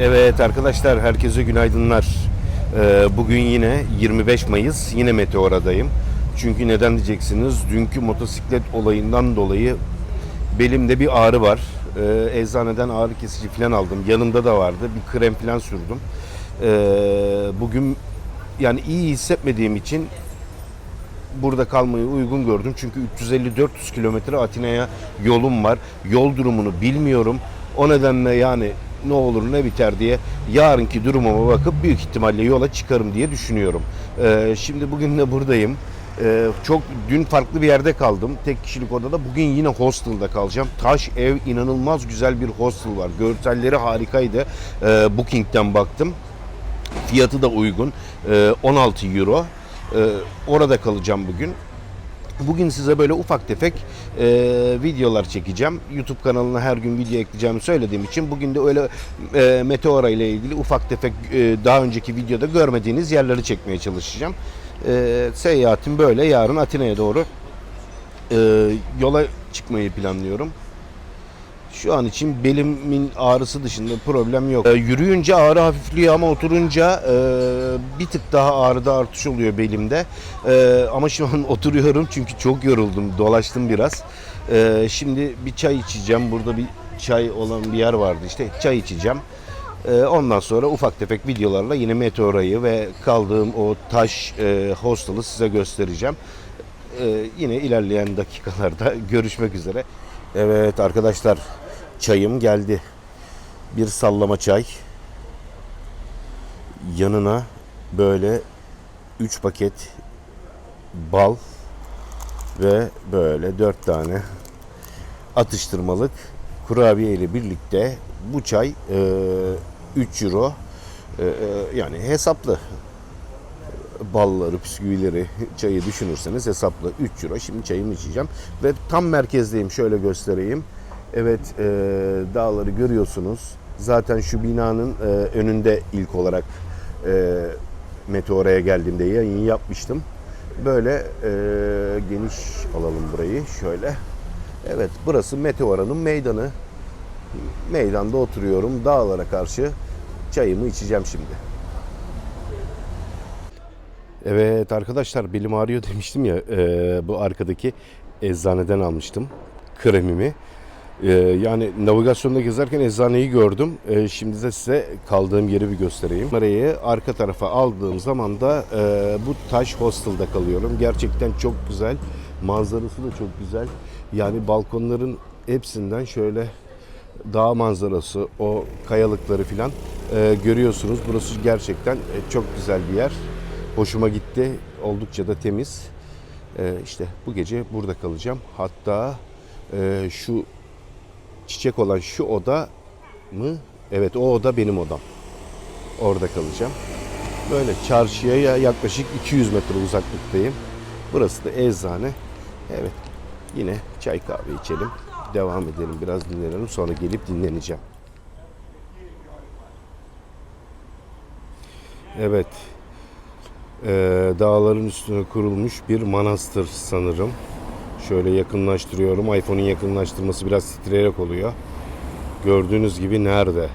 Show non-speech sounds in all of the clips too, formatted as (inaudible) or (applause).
Evet arkadaşlar herkese günaydınlar. Ee, bugün yine 25 Mayıs yine Meteora'dayım. Çünkü neden diyeceksiniz? Dünkü motosiklet olayından dolayı belimde bir ağrı var. Ee, eczaneden ağrı kesici falan aldım. Yanımda da vardı. Bir krem falan sürdüm. Ee, bugün yani iyi hissetmediğim için burada kalmayı uygun gördüm. Çünkü 350-400 kilometre Atina'ya yolum var. Yol durumunu bilmiyorum. O nedenle yani ne olur ne biter diye yarınki durumuma bakıp büyük ihtimalle yola çıkarım diye düşünüyorum. Ee, şimdi bugün de buradayım. Ee, çok dün farklı bir yerde kaldım. Tek kişilik odada. Bugün yine hostel'da kalacağım. Taş ev inanılmaz güzel bir hostel var. Görselleri harikaydı. Ee, Booking'den baktım. Fiyatı da uygun. Ee, 16 euro. Ee, orada kalacağım bugün. Bugün size böyle ufak tefek e, videolar çekeceğim. YouTube kanalına her gün video ekleyeceğimi söylediğim için bugün de öyle e, Meteora ile ilgili ufak tefek e, daha önceki videoda görmediğiniz yerleri çekmeye çalışacağım. E, seyahatim böyle. Yarın Atina'ya doğru e, yola çıkmayı planlıyorum. Şu an için belimin ağrısı dışında problem yok. Ee, yürüyünce ağrı hafifliyor ama oturunca e, bir tık daha ağrıda artış oluyor belimde. E, ama şu an (laughs) oturuyorum çünkü çok yoruldum, dolaştım biraz. E, şimdi bir çay içeceğim. Burada bir çay olan bir yer vardı işte. Çay içeceğim. E, ondan sonra ufak tefek videolarla yine Meteora'yı ve kaldığım o taş e, hostel'ı size göstereceğim. E, yine ilerleyen dakikalarda (laughs) görüşmek üzere. Evet arkadaşlar çayım geldi. Bir sallama çay. Yanına böyle 3 paket bal ve böyle 4 tane atıştırmalık kurabiye ile birlikte bu çay e, 3 euro E, e, yani hesaplı balları, bisküvileri, çayı düşünürseniz hesaplı 3 euro. Şimdi çayımı içeceğim ve tam merkezdeyim. Şöyle göstereyim. Evet e, dağları görüyorsunuz. Zaten şu binanın e, önünde ilk olarak e, Meteora'ya geldiğimde yayın yapmıştım. Böyle e, geniş alalım burayı şöyle. Evet burası Meteora'nın meydanı. Meydanda oturuyorum dağlara karşı çayımı içeceğim şimdi. Evet arkadaşlar belim ağrıyor (laughs) demiştim ya e, bu arkadaki eczaneden almıştım kremimi. E, yani navigasyonda gezerken eczaneyi gördüm. E, şimdi de size kaldığım yeri bir göstereyim. Numarayı arka tarafa aldığım zaman da e, bu taş hostel'da kalıyorum. Gerçekten çok güzel. Manzarası da çok güzel. Yani balkonların hepsinden şöyle dağ manzarası, o kayalıkları filan e, görüyorsunuz. Burası gerçekten e, çok güzel bir yer. Hoşuma gitti. Oldukça da temiz. E, işte bu gece burada kalacağım. Hatta şu çiçek olan şu oda mı? Evet o oda benim odam. Orada kalacağım. Böyle çarşıya yaklaşık 200 metre uzaklıktayım. Burası da eczane. Evet yine çay kahve içelim. Devam edelim biraz dinlenelim sonra gelip dinleneceğim. Evet. Ee, dağların üstüne kurulmuş bir manastır sanırım. Şöyle yakınlaştırıyorum. iPhone'un yakınlaştırması biraz titreyerek oluyor. Gördüğünüz gibi nerede?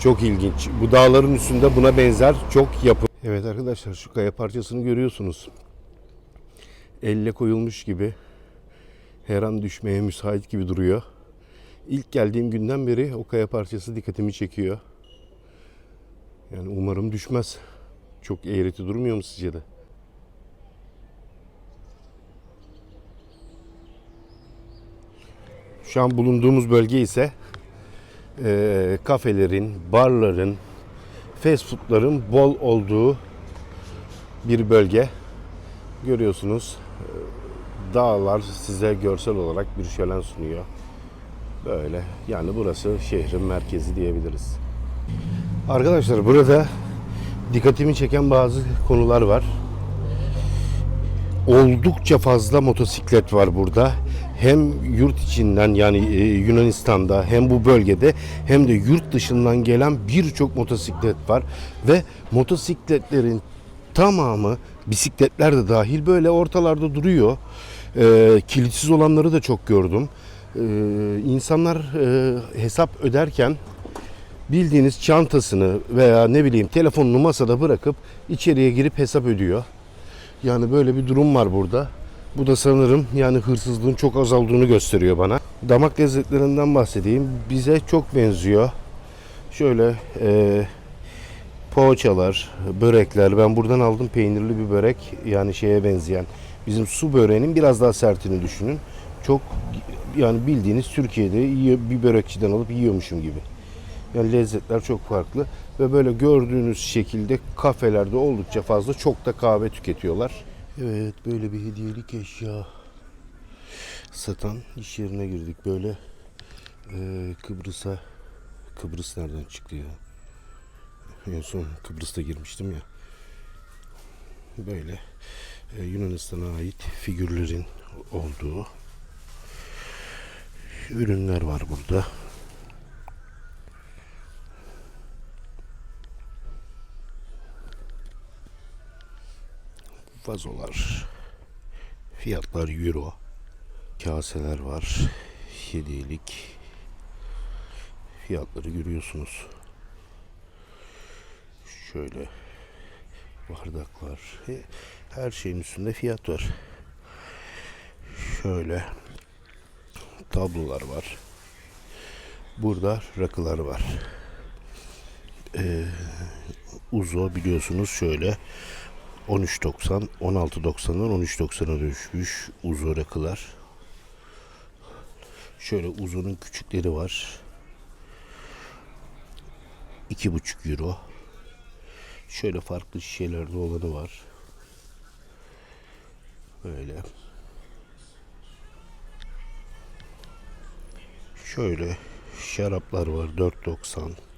Çok ilginç. Bu dağların üstünde buna benzer çok yapı. Evet arkadaşlar şu kaya parçasını görüyorsunuz. Elle koyulmuş gibi. Her an düşmeye müsait gibi duruyor. İlk geldiğim günden beri o kaya parçası dikkatimi çekiyor. Yani umarım düşmez. Çok eğreti durmuyor mu sizce de? Şu an bulunduğumuz bölge ise e, kafelerin, barların, fast foodların bol olduğu bir bölge. Görüyorsunuz e, dağlar size görsel olarak bir şölen sunuyor. Böyle yani burası şehrin merkezi diyebiliriz. Arkadaşlar burada dikkatimi çeken bazı konular var. Oldukça fazla motosiklet var burada. Hem yurt içinden yani e, Yunanistan'da hem bu bölgede hem de yurt dışından gelen birçok motosiklet var ve motosikletlerin tamamı bisikletler de dahil böyle ortalarda duruyor. E, kilitsiz olanları da çok gördüm. E, insanlar e, hesap öderken bildiğiniz çantasını veya ne bileyim telefonunu masada bırakıp içeriye girip hesap ödüyor. Yani böyle bir durum var burada. Bu da sanırım yani hırsızlığın çok azaldığını gösteriyor bana. Damak lezzetlerinden bahsedeyim. Bize çok benziyor. Şöyle e, poğaçalar, börekler. Ben buradan aldım peynirli bir börek. Yani şeye benzeyen. Bizim su böreğinin biraz daha sertini düşünün. Çok yani bildiğiniz Türkiye'de bir börekçiden alıp yiyormuşum gibi. Yani lezzetler çok farklı ve böyle gördüğünüz şekilde kafelerde oldukça fazla çok da kahve tüketiyorlar. Evet böyle bir hediyelik eşya satan iş yerine girdik. Böyle eee, Kıbrıs'a Kıbrıs nereden çıktı ya? En son Kıbrıs'ta girmiştim ya. Böyle e, Yunanistan'a ait figürlerin olduğu ürünler var burada. Vazolar. Fiyatlar euro. Kaseler var. Hediyelik. Fiyatları görüyorsunuz. Şöyle bardaklar. He- Her şeyin üstünde fiyat var. Şöyle tablolar var. Burada rakılar var. Ee, Uzo biliyorsunuz şöyle 13.90 16.90'dan 13.90'a düşmüş Uzo rakılar. Şöyle Uzo'nun küçükleri var. 2,5 euro. Şöyle farklı şişelerde olanı var. Böyle. Şöyle şaraplar var 4.90.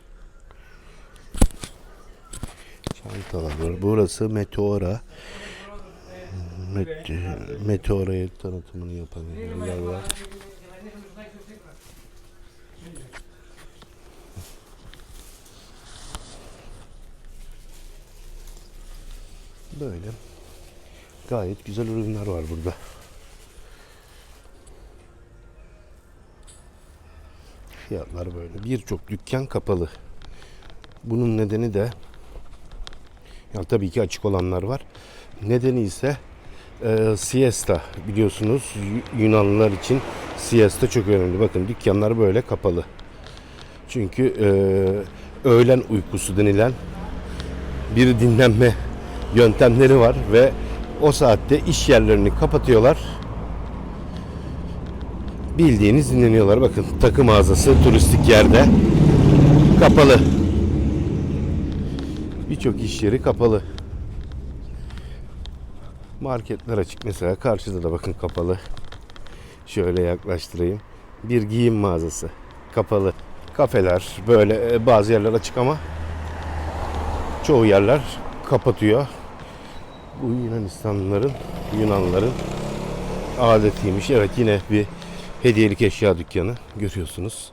Çantalar var. Burası Meteora. Mete, Meteora'ya tanıtımını yapan yerler var. Böyle. Gayet güzel ürünler var burada. Fiyatlar böyle. Birçok dükkan kapalı. Bunun nedeni de ya tabii ki açık olanlar var. Nedeni ise e, siesta biliyorsunuz Yunanlılar için siesta çok önemli. Bakın dükkanlar böyle kapalı. Çünkü e, öğlen uykusu denilen bir dinlenme yöntemleri var ve o saatte iş yerlerini kapatıyorlar. Bildiğiniz dinleniyorlar. Bakın takım mağazası turistik yerde kapalı. Birçok iş yeri kapalı. Marketler açık mesela. Karşıda da bakın kapalı. Şöyle yaklaştırayım. Bir giyim mağazası kapalı. Kafeler böyle e, bazı yerler açık ama çoğu yerler kapatıyor. Bu Yunanistanlıların, Yunanlıların adetiymiş. Evet yine bir hediyelik eşya dükkanı görüyorsunuz.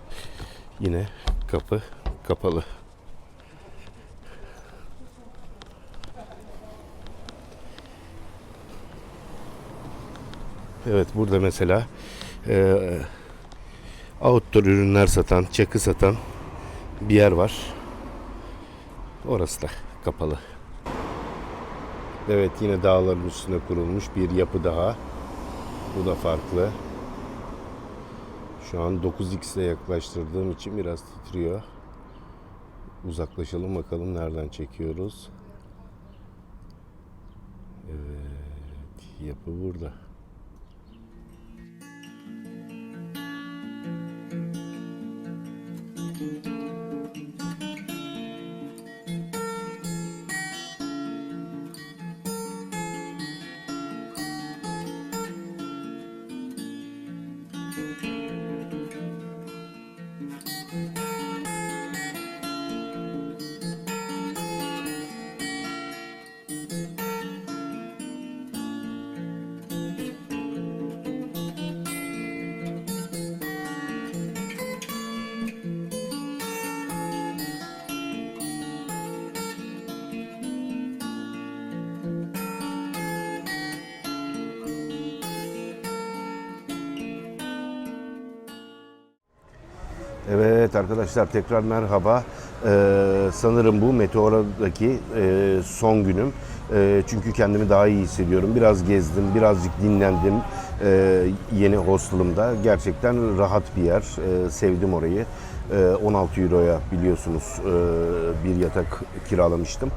Yine kapı kapalı. Evet burada mesela e, outdoor ürünler satan, çakı satan bir yer var. Orası da kapalı. Evet yine dağların üstüne kurulmuş bir yapı daha. Bu da farklı. Şu an 9x ile yaklaştırdığım için biraz titriyor. Uzaklaşalım bakalım nereden çekiyoruz. Evet, yapı burada. Evet arkadaşlar tekrar merhaba. Ee, sanırım bu Meteora'daki e, son günüm. E, çünkü kendimi daha iyi hissediyorum. Biraz gezdim, birazcık dinlendim. E, yeni hostelımda. Gerçekten rahat bir yer. E, sevdim orayı. E, 16 Euro'ya biliyorsunuz e, bir yatak kiralamıştım.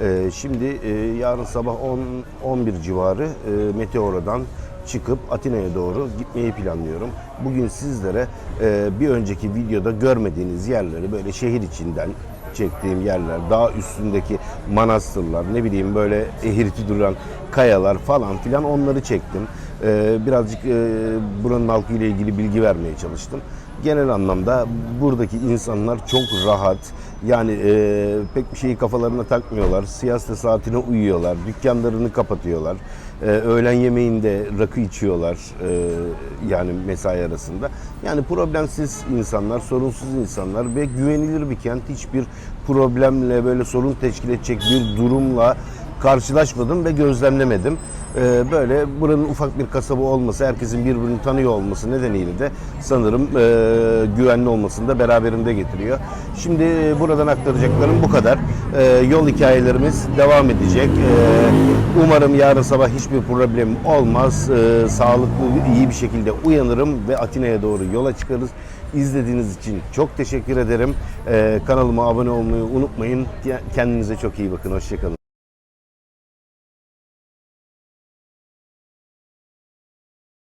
E, şimdi e, yarın sabah 10 11 civarı e, Meteora'dan çıkıp Atina'ya doğru gitmeyi planlıyorum. Bugün sizlere e, bir önceki videoda görmediğiniz yerleri böyle şehir içinden çektiğim yerler, dağ üstündeki manastırlar, ne bileyim böyle eğriti duran kayalar falan filan onları çektim. E, birazcık e, buranın halkı ile ilgili bilgi vermeye çalıştım. Genel anlamda buradaki insanlar çok rahat. Yani e, pek bir şeyi kafalarına takmıyorlar. Siyasete saatine uyuyorlar. Dükkanlarını kapatıyorlar. E, öğlen yemeğinde rakı içiyorlar. e, yani mesai arasında. Yani problemsiz insanlar, sorunsuz insanlar ve güvenilir bir kent. Hiçbir problemle böyle sorun teşkil edecek bir durumla karşılaşmadım ve gözlemlemedim. Ee, böyle buranın ufak bir kasaba olması, herkesin birbirini tanıyor olması nedeniyle de sanırım e, güvenli olmasını da beraberinde getiriyor. Şimdi buradan aktaracaklarım bu kadar. Ee, yol hikayelerimiz devam edecek. Umarım yarın sabah hiçbir problem olmaz. Sağlıklı, iyi bir şekilde uyanırım ve Atina'ya doğru yola çıkarız. İzlediğiniz için çok teşekkür ederim. Kanalıma abone olmayı unutmayın. Kendinize çok iyi bakın. Hoşçakalın.